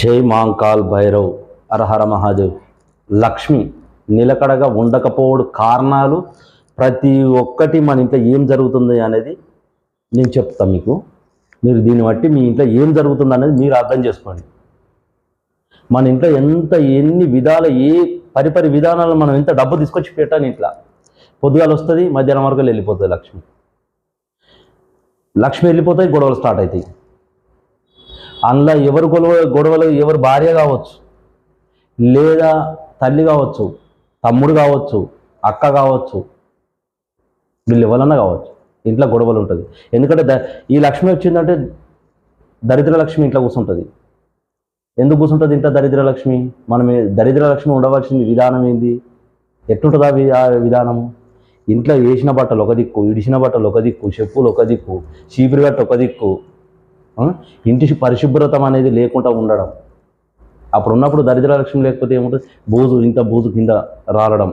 జై మాంకాల్ భైరవ్ అరహర మహాదేవ్. లక్ష్మి నిలకడగా ఉండకపోవడం కారణాలు ప్రతి ఒక్కటి మన ఇంట్లో ఏం జరుగుతుంది అనేది నేను చెప్తాను మీకు. మీరు దీన్ని బట్టి మీ ఇంట్లో ఏం జరుగుతుంది అనేది మీరు అర్థం చేసుకోండి. మన ఇంట్లో ఎంత ఎన్ని విధాల ఏ పరిపరి విధానాలు మనం ఎంత డబ్బు తీసుకొచ్చి పెట్టాను ఇంట్లో. పొద్దుగాల వస్తుంది మధ్యాహ్నం వరకు వెళ్ళిపోతుంది లక్ష్మి. లక్ష్మి వెళ్ళిపోతాయి గొడవలు స్టార్ట్ అవుతాయి. అందులో ఎవరు గొడవ గొడవలు ఎవరు భార్య కావచ్చు లేదా తల్లి కావచ్చు తమ్ముడు కావచ్చు అక్క కావచ్చు వీళ్ళు ఎవరన్నా కావచ్చు ఇంట్లో గొడవలు ఉంటుంది. ఎందుకంటే ద ఈ లక్ష్మి వచ్చిందంటే దరిద్ర లక్ష్మి ఇంట్లో కూర్చుంటుంది ఎందుకు కూర్చుంటుంది ఇంట్లో దరిద్ర లక్ష్మి? మనం దరిద్ర లక్ష్మి ఉండవలసిన విధానం ఏంది? ఎట్లుంటుంది ఆ విధానము ఇంట్లో వేసిన బట్టలు ఒక దిక్కు ఇడిచిన బట్టలు ఒక దిక్కు చెప్పులు ఒక దిక్కు చీపురు గట్ట ఒక దిక్కు ఇంటి పరిశుభ్రతం అనేది లేకుండా ఉండడం. అప్పుడు ఉన్నప్పుడు దరిద్ర లక్ష్యం లేకపోతే ఏముంటుంది? బూజు ఇంత బూజు కింద రాలడం.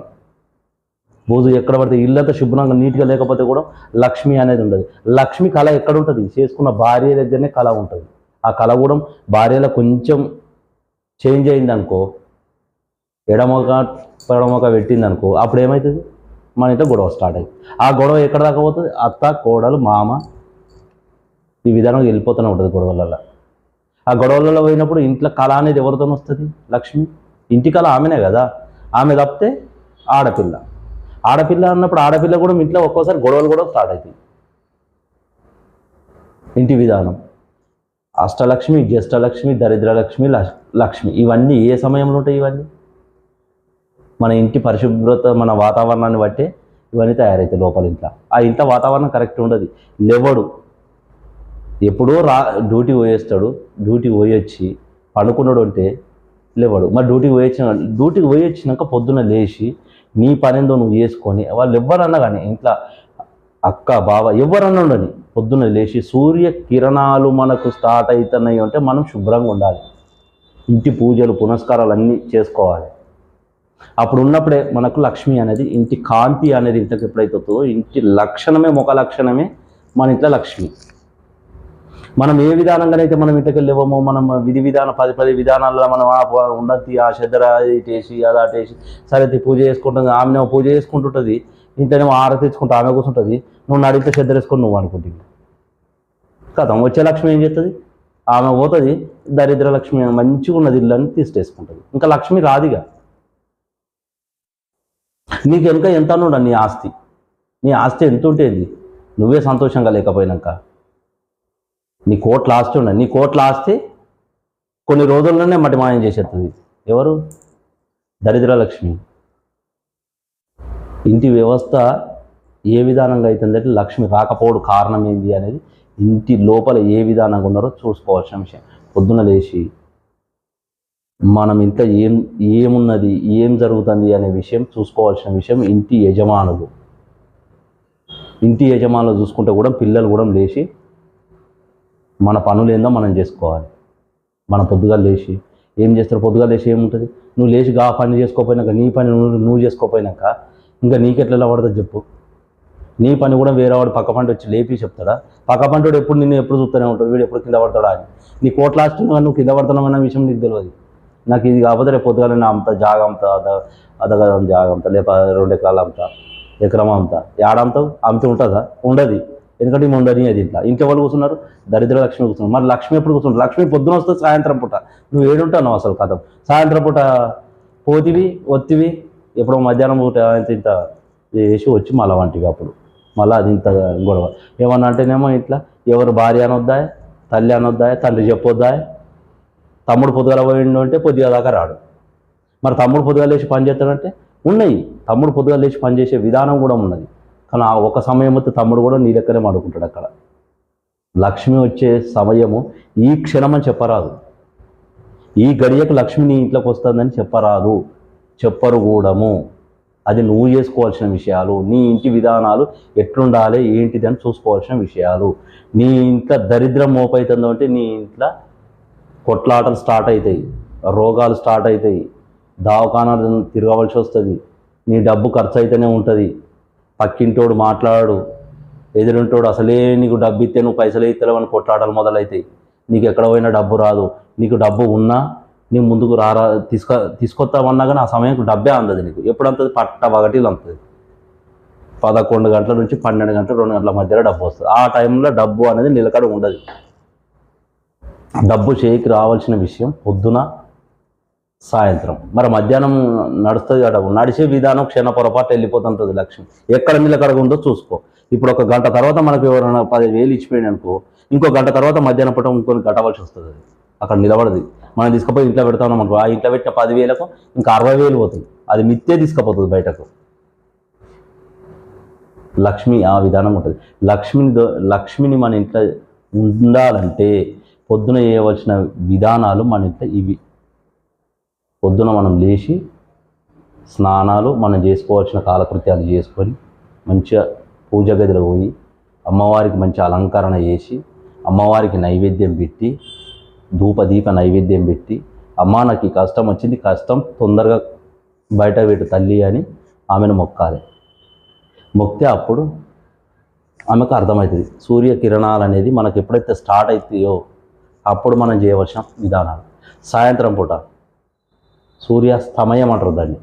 బూజు ఎక్కడ పడితే ఇల్లంతా శుభ్రంగా నీట్గా లేకపోతే కూడా లక్ష్మి అనేది ఉండదు. లక్ష్మి కళ ఎక్కడ ఉంటుంది? చేసుకున్న భార్య దగ్గరనే కళ ఉంటుంది. ఆ కళ కూడా భార్యలో కొంచెం చేంజ్ అయింది అనుకో ఎడమొక పడమొక పెట్టింది అనుకో అప్పుడు ఏమవుతుంది మన ఇంట్లో గొడవ స్టార్ట్ అయ్యింది ఆ గొడవ ఎక్కడ దాకా పోతుంది? అత్త కోడలు మామ ఈ విధానం వెళ్ళిపోతూనే ఉంటుంది గొడవలలో ఆ గొడవలలో పోయినప్పుడు ఇంట్లో కళ అనేది ఎవరితో వస్తుంది? లక్ష్మి? ఇంటి కళ ఆమెనే కదా? ఆమె తప్పితే ఆడపిల్ల. ఆడపిల్ల అన్నప్పుడు ఆడపిల్ల కూడా ఇంట్లో ఒక్కోసారి గొడవలు కూడా స్టార్ట్ అవుతాయి ఇంటి విధానం. అష్టలక్ష్మి జ్యేష్ఠలక్ష్మి దరిద్రలక్ష్మి లక్ష్- లక్ష్మి. ఇవన్నీ ఏ సమయంలో ఉంటాయి ఇవన్నీ? మన ఇంటి పరిశుభ్రత మన వాతావరణాన్ని బట్టే ఇవన్నీ తయారవుతాయి లోపల ఇంట్లో. ఆ ఇంట్లో వాతావరణం కరెక్ట్ ఉండదు. లేవడు. ఎప్పుడో రా డ్యూటీ పోయేస్తాడు డ్యూటీ పోయొచ్చి పడుకున్నాడు అంటే లేవాడు. మరి డ్యూటీకి పోయొచ్చిన డ్యూటీకి పోయి వచ్చినాక పొద్దున లేచి నీ పనేందో నువ్వు చేసుకొని వాళ్ళు ఎవరన్నా కానీ ఇంట్లో అక్క బావ ఎవరన్నా ఉండని పొద్దున లేచి సూర్య కిరణాలు మనకు స్టార్ట్ అవుతున్నాయి అంటే మనం శుభ్రంగా ఉండాలి. ఇంటి పూజలు పునస్కారాలు అన్నీ చేసుకోవాలి. అప్పుడు ఉన్నప్పుడే మనకు లక్ష్మి అనేది ఇంటి కాంతి అనేది ఇంట్లోకి ఎప్పుడైతే ఇంటి లక్షణమే ముఖ లక్షణమే మన ఇంట్లో లక్ష్మి. మనం ఏ విధానంగానైతే మనం ఇంటికి మనం విధి విధాన పది పది విధానాల్లో మనం ఆ ప- ఆ చెద్దర ఇటేసి అది అటేసి సరే పూజ చేసుకుంటుంది ఆమె పూజ చేసుకుంటుంటుంది ఇంతనేమో ఆరతి తెచ్చుకుంటూ ఆమె కూర్చుంటుంది నువ్వు నడితే చెద్దర వేసుకొని నువ్వు అనుకుంటుంది. కథం వచ్చే లక్ష్మి ఏం చేస్తుంది? ఆమె పోతుంది దరిద్ర లక్ష్మి మంచిగా ఉన్నది ఇల్లు అని తీసేసుకుంటుంది ఇంకా లక్ష్మి రాదిగా. నీకు వెనుక ఎంత నీ ఆస్తి? నీ ఆస్తి ఎంత ఉంటుంది నువ్వే సంతోషంగా లేకపోయినాక. నీ కోట్ల ఆస్తి ఉండదు నీ కోట్ల ఆస్తి కొన్ని రోజుల్లోనే మట్టి మాయం చేసేస్తుంది. ఎవరు? దరిద్ర లక్ష్మి ఇంటి వ్యవస్థ ఏ విధానంగా అవుతుందంటే లక్ష్మి రాకపోవడం కారణం ఏంది అనేది ఇంటి లోపల ఏ విధానంగా ఉన్నారో చూసుకోవాల్సిన విషయం. పొద్దున లేచి మనం ఇంట్లో ఏం ఏమున్నది ఏం జరుగుతుంది అనే విషయం చూసుకోవాల్సిన విషయం ఇంటి యజమానులు. ఇంటి యజమానులు చూసుకుంటే కూడా పిల్లలు కూడా లేచి మన పనులు ఏందో మనం చేసుకోవాలి. మన పొద్దుగా లేచి ఏం చేస్తారు? పొద్దుగా లేచి ఏముంటుంది? నువ్వు లేచి గా పని చేసుకోపోయినాక నీ పని నువ్వు నువ్వు చేసుకోపోయినాక ఇంకా నీకెట్లా పడుతుంది చెప్పు. నీ పని కూడా వేరే వాడు పక్క పంట వచ్చి లేపి చెప్తాడా? పక్క పంటోడు ఎప్పుడు నిన్ను ఎప్పుడు చూస్తూనే ఉంటాడు? వీడు ఎప్పుడు కింద పడతాడా అని. నీ కోట్ల ఆస్తి నువ్వు కింద పడుతున్నావు అన్న విషయం నీకు తెలియదు. నాకు ఇది కాకపోతే రేపు పొద్దుగాల అంత అమ్ముతా జాగ అమ్ముతా అద అదగదం జాగ అమ్ముతా లేక రెండు ఎకరాలు అమ్ముతా ఎకరం అమ్ముతా ఏడంతా అంత ఉంటుందా? ఉండదు. ఎందుకంటే మేము ఉండని అది ఇంట్లో. వాళ్ళు కూర్చున్నారు దరిద్ర లక్ష్మి కూర్చున్నారు. మరి లక్ష్మి ఎప్పుడు కూర్చున్నారు లక్ష్మి పొద్దున వస్తే సాయంత్రం పూట. నువ్వు ఏడుంటావు అసలు కథ. సాయంత్రం పూట పోతివి ఒత్తివి ఎప్పుడో మధ్యాహ్నం పూట ఇంత ఇంత వేసి వచ్చి మళ్ళా వంటివి అప్పుడు. మళ్ళీ అది ఇంత గొడవ. ఏమన్నా అంటేనేమో ఇట్లా ఎవరు భార్య అనొద్దా తల్లి అనొద్దా తండ్రి చెప్పొద్దా తమ్ముడు పొద్దుగల పోయిండు అంటే పొద్దుగా దాకా రాడు. మరి తమ్ముడు పొద్దుగా లేచి పని చేస్తాడంటే ఉన్నాయి. తమ్ముడు పొద్దుగా లేచి పనిచేసే విధానం కూడా ఉన్నది. కానీ ఆ ఒక సమయం అయితే తమ్ముడు కూడా నీ దగ్గరే మడుకుంటాడు అక్కడ. లక్ష్మి వచ్చే సమయము ఈ క్షణం అని చెప్పరాదు. ఈ గడియకు లక్ష్మి నీ ఇంట్లోకి వస్తుందని చెప్పరాదు. చెప్పరు కూడము. అది నువ్వు చేసుకోవాల్సిన విషయాలు నీ ఇంటి విధానాలు ఎట్లుండాలి ఏంటిది అని చూసుకోవాల్సిన విషయాలు. నీ ఇంట్లో దరిద్రం మోపైతుందో అంటే నీ ఇంట్లో కొట్లాటలు స్టార్ట్ అవుతాయి రోగాలు స్టార్ట్ అవుతాయి దవాఖానాలు తిరగవలసి వస్తుంది నీ డబ్బు ఖర్చు అయితేనే ఉంటుంది. పక్కింటోడు మాట్లాడు ఎదురుంటోడు అసలే నీకు డబ్బు ఇస్తే నువ్వు పైసలు ఇస్తలేవు అని కొట్లాటలు మొదలవుతాయి నీకు ఎక్కడ పోయినా డబ్బు రాదు. నీకు డబ్బు ఉన్నా నీ ముందుకు రారా తీసుక తీసుకొస్తామన్నా కానీ ఆ సమయంకు డబ్బే అందదు నీకు. ఎప్పుడు అంతది పట్ట ఒకటిలు అంతది. పదకొండు గంటల నుంచి పన్నెండు గంటల రెండు గంటల మధ్యలో డబ్బు వస్తుంది. ఆ టైంలో డబ్బు అనేది నిలకడ ఉండదు. డబ్బు చేయికి రావాల్సిన విషయం పొద్దున సాయంత్రం. మరి మధ్యాహ్నం నడుస్తుంది కదా నడిచే విధానం క్షణ పొరపాటు వెళ్ళిపోతుంటుంది లక్ష్యం ఎక్కడ నిలకడగా ఉందో చూసుకో. ఇప్పుడు ఒక గంట తర్వాత మనకు ఎవరైనా పదివేలు ఇచ్చిపోయింది అనుకో ఇంకో గంట తర్వాత మధ్యాహ్నం పూట ఇంకొని కట్టవలసి వస్తుంది అది. అక్కడ నిలబడది. మనం తీసుకుపోయి ఇంట్లో పెడతాం అనుకో ఆ ఇంట్లో పెట్టిన పదివేలకు ఇంకా అరవై వేలు పోతుంది అది మిత్తే తీసుకుపోతుంది బయటకు. లక్ష్మి ఆ విధానం ఉంటుంది. లక్ష్మిని దో- లక్ష్మిని మన ఇంట్లో ఉండాలంటే పొద్దున చేయవలసిన విధానాలు మన ఇంట్లో ఇవి. పొద్దున మనం లేచి స్నానాలు మనం చేసుకోవాల్సిన కాలకృత్యాలు చేసుకొని మంచిగా పూజ గదిలో పోయి అమ్మవారికి మంచి అలంకరణ చేసి అమ్మవారికి నైవేద్యం పెట్టి ధూపదీప నైవేద్యం పెట్టి అమ్మ నాకు ఈ కష్టం వచ్చింది కష్టం తొందరగా బయట పెట్టు తల్లి అని ఆమెను మొక్కాలి. మొక్తే అప్పుడు ఆమెకు అర్థమవుతుంది. సూర్యకిరణాలు అనేది మనకు ఎప్పుడైతే స్టార్ట్ అవుతాయో అప్పుడు మనం చేయవలసిన విధానాలు. సాయంత్రం పూట సూర్యాస్తమయం అంటారు దాన్ని.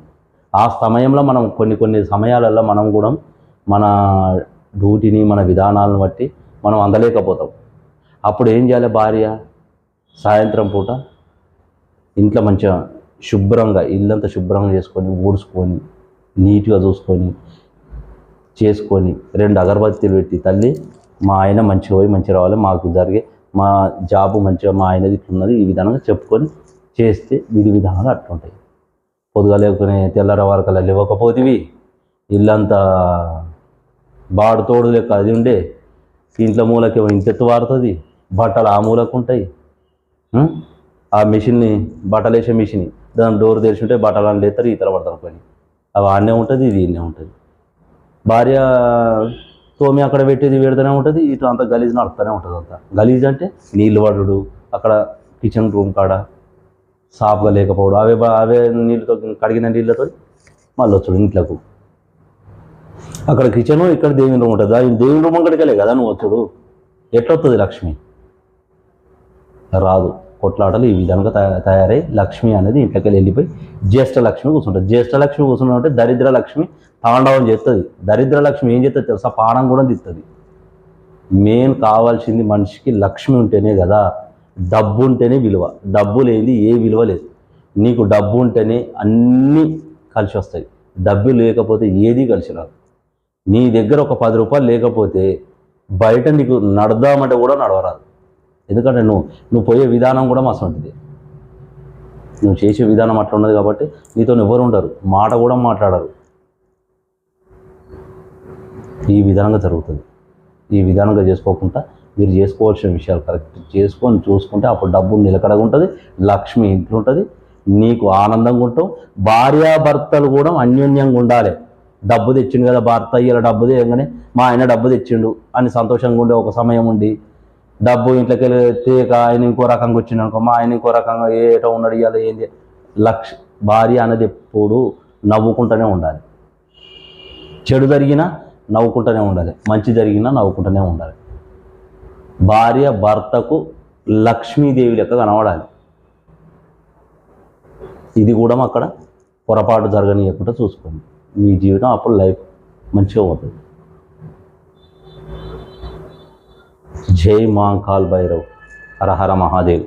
ఆ సమయంలో మనం కొన్ని కొన్ని సమయాలలో మనం కూడా మన డ్యూటీని మన విధానాలను బట్టి మనం అందలేకపోతాం. అప్పుడు ఏం చేయాలి భార్య? సాయంత్రం పూట ఇంట్లో మంచిగా శుభ్రంగా ఇల్లంతా శుభ్రంగా చేసుకొని ఊడ్చుకొని నీట్గా చూసుకొని చేసుకొని రెండు అగరబత్తీలు పెట్టి తల్లి మా ఆయన మంచిగా పోయి మంచిగా రావాలి మాకు జరిగే మా జాబు మంచిగా మా ఆయనది ఇట్లున్నది ఈ విధంగా చెప్పుకొని చేస్తే విధి విధానాలు అట్లుంటాయి పొద్దుగా లేకునే తెల్లర వరకల్లా లేవకపోతేవి ఇల్లంతా బాడు తోడు లెక్క అది ఉండే ఇంట్లో మూలకేమో ఇంతెత్తు వారుతుంది బట్టలు ఆ మూలకు ఉంటాయి. ఆ మిషన్ని బట్టలు వేసే మిషన్ దాని డోర్ తెరిచి ఉంటే బట్టలు అని లేతారు ఇతర పడతారు పని. అవి ఆడనే ఉంటుంది ఇది ఉంటుంది. భార్య తోమి అక్కడ పెట్టేది పెడుతూనే ఉంటుంది ఇటు అంత గలీజ్ నడుస్తూనే ఉంటుంది అంత. గలీజ్ అంటే నీళ్ళు పడుడు అక్కడ కిచెన్ రూమ్ కాడ సాఫ్గా లేకపోవడం. అవే అవే నీళ్ళతో కడిగిన నీళ్ళతో మళ్ళీ వచ్చాడు ఇంట్లోకు. అక్కడ కిచెను ఇక్కడ దేవుని రూమ్ ఉంటుంది. ఆయన దేవుని రూమ్ అక్కడికెళ్ళే కదా నువ్వు వచ్చాడు. ఎట్లొస్తుంది లక్ష్మి? రాదు. కొట్లాటలు ఈ విధంగా తయారై లక్ష్మి అనేది ఇంట్లోకి వెళ్ళిపోయి జ్యేష్ఠ లక్ష్మి కూర్చుంటుంది. జ్యేష్ఠ లక్ష్మి కూర్చుంటే దరిద్ర లక్ష్మి తాండవం చేస్తుంది దరిద్ర లక్ష్మి ఏం చేస్తుంది తెలుసా? పానం కూడా తీస్తుంది మెయిన్ కావాల్సింది మనిషికి లక్ష్మి ఉంటేనే కదా డబ్బు ఉంటేనే విలువ. డబ్బు లేని ఏ విలువ లేదు. నీకు డబ్బు ఉంటేనే అన్నీ కలిసి వస్తాయి. డబ్బు లేకపోతే ఏది కలిసి రాదు. నీ దగ్గర ఒక పది రూపాయలు లేకపోతే బయట నీకు నడదామంటే కూడా నడవరాదు. ఎందుకంటే నువ్వు నువ్వు పోయే విధానం కూడా మస్తు ఉంటుంది నువ్వు చేసే విధానం అట్లా ఉన్నది కాబట్టి నీతో ఎవరు ఉండరు. మాట కూడా మాట్లాడరు. ఈ విధానంగా జరుగుతుంది. ఈ విధానంగా చేసుకోకుండా మీరు చేసుకోవాల్సిన విషయాలు కరెక్ట్ చేసుకొని చూసుకుంటే అప్పుడు డబ్బు నిలకడగా ఉంటుంది లక్ష్మి ఇంట్లో ఉంటుంది నీకు ఆనందంగా ఉంటావు భార్యాభర్తలు కూడా అన్యోన్యంగా ఉండాలి డబ్బు తెచ్చిండు కదా భర్త ఇలా డబ్బు తెయంగానే మా ఆయన డబ్బు తెచ్చిండు అని సంతోషంగా ఉండే ఒక సమయం ఉండి డబ్బు ఇంట్లోకి వెళ్ళి ఆయన ఇంకో రకంగా వచ్చిండు అనుకో మా ఆయన ఇంకో రకంగా ఏటో ఉన్నాడు ఇవాళ ఏంది? లక్ష భార్య అనేది ఎప్పుడు నవ్వుకుంటూనే ఉండాలి. చెడు జరిగినా నవ్వుకుంటూనే ఉండాలి. మంచి జరిగినా నవ్వుకుంటూనే ఉండాలి. భార్య భర్తకు లక్ష్మీదేవి లెక్క కనబడాలి. ఇది కూడా అక్కడ పొరపాటు జరగనీయకుండా చూసుకోండి. మీ జీవితం అప్పుడు లైఫ్ మంచిగా పోతుంది. జై మాంకాల్ భైరవ్. హర హర మహాదేవ్.